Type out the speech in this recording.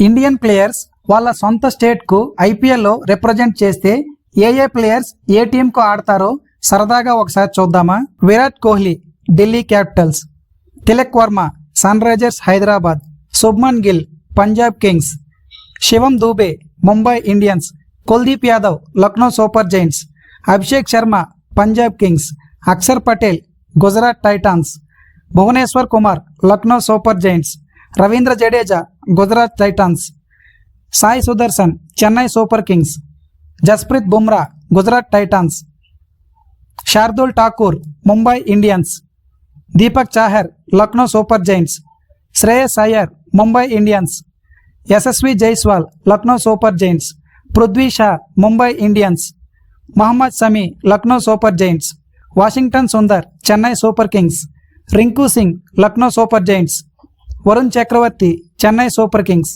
Indian players వాళ్ళ సొంత స్టేట్కు ఐపీఎల్లో రిప్రజెంట్ చేస్తే ఏ ఏ ప్లేయర్స్ ఏ టీంకు ఆడతారో సరదాగా ఒకసారి చూద్దామా? Virat Kohli Delhi Capitals. Tilak Varma Sun Risers Hyderabad. Shubman Gill Punjab Kings. Shivam Dube Mumbai Indians. Kuldeep Yadav Lucknow Super Giants. Abhishek Sharma Punjab Kings. Axar Patel Gujarat Titans. Bhuvneshwar Kumar Lucknow Super Giants. Ravindra Jadeja Gujarat Titans. Sai Sudharsan Chennai Super Kings. Jasprit Bumrah Gujarat Titans. Shardul Thakur Mumbai Indians. Deepak Chahar Lucknow Super Giants. Shreyas Iyer Mumbai Indians. Yashasvi Jaiswal Lucknow Super Giants. Prithvi Shaw Mumbai Indians. Mohammed Shami Lucknow Super Giants. Washington Sundar Chennai Super Kings. Rinku Singh Lucknow Super Giants. Varun Chakravarthy Chennai Super Kings.